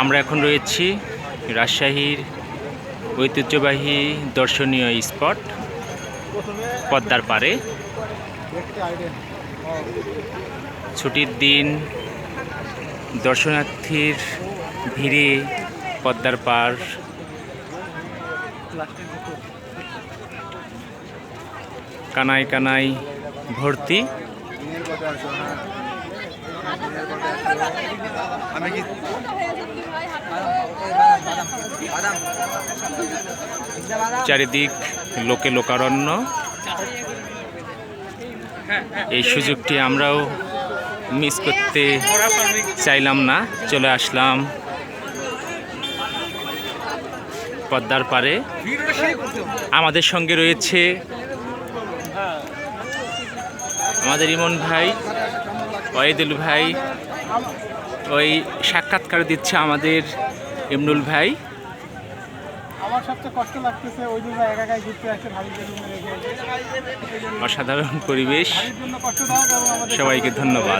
আমরা এখন রয়েছি রাজশাহীর ঐতিহ্যবাহী দর্শনীয় স্পট, পদ্মার পারে ছুটির দিন দর্শনার্থীর ভিড়ে পদ্মার পাড়। কানায় কানায় ভর্তি। আমি কি চারিদিক লোকে লোকারণ্য। এই সুযোগটি আমরাও মিস করতে চাইলাম না, চলে আসলাম পদ্মার পারে আমাদের সঙ্গে রয়েছে আমাদের ইমন ভাই। ওয়েদুল ভাই ওই সাক্ষাৎকার দিচ্ছে আমাদের ইমনুল ভাই। আমার সবচেয়ে কষ্ট লাগতেছে ওই দিন একা একাই ঘুরতে আসছে ভাবিদের রুমে রেখে অসাধারণ পরিবেশ। সবাইকে ধন্যবাদ।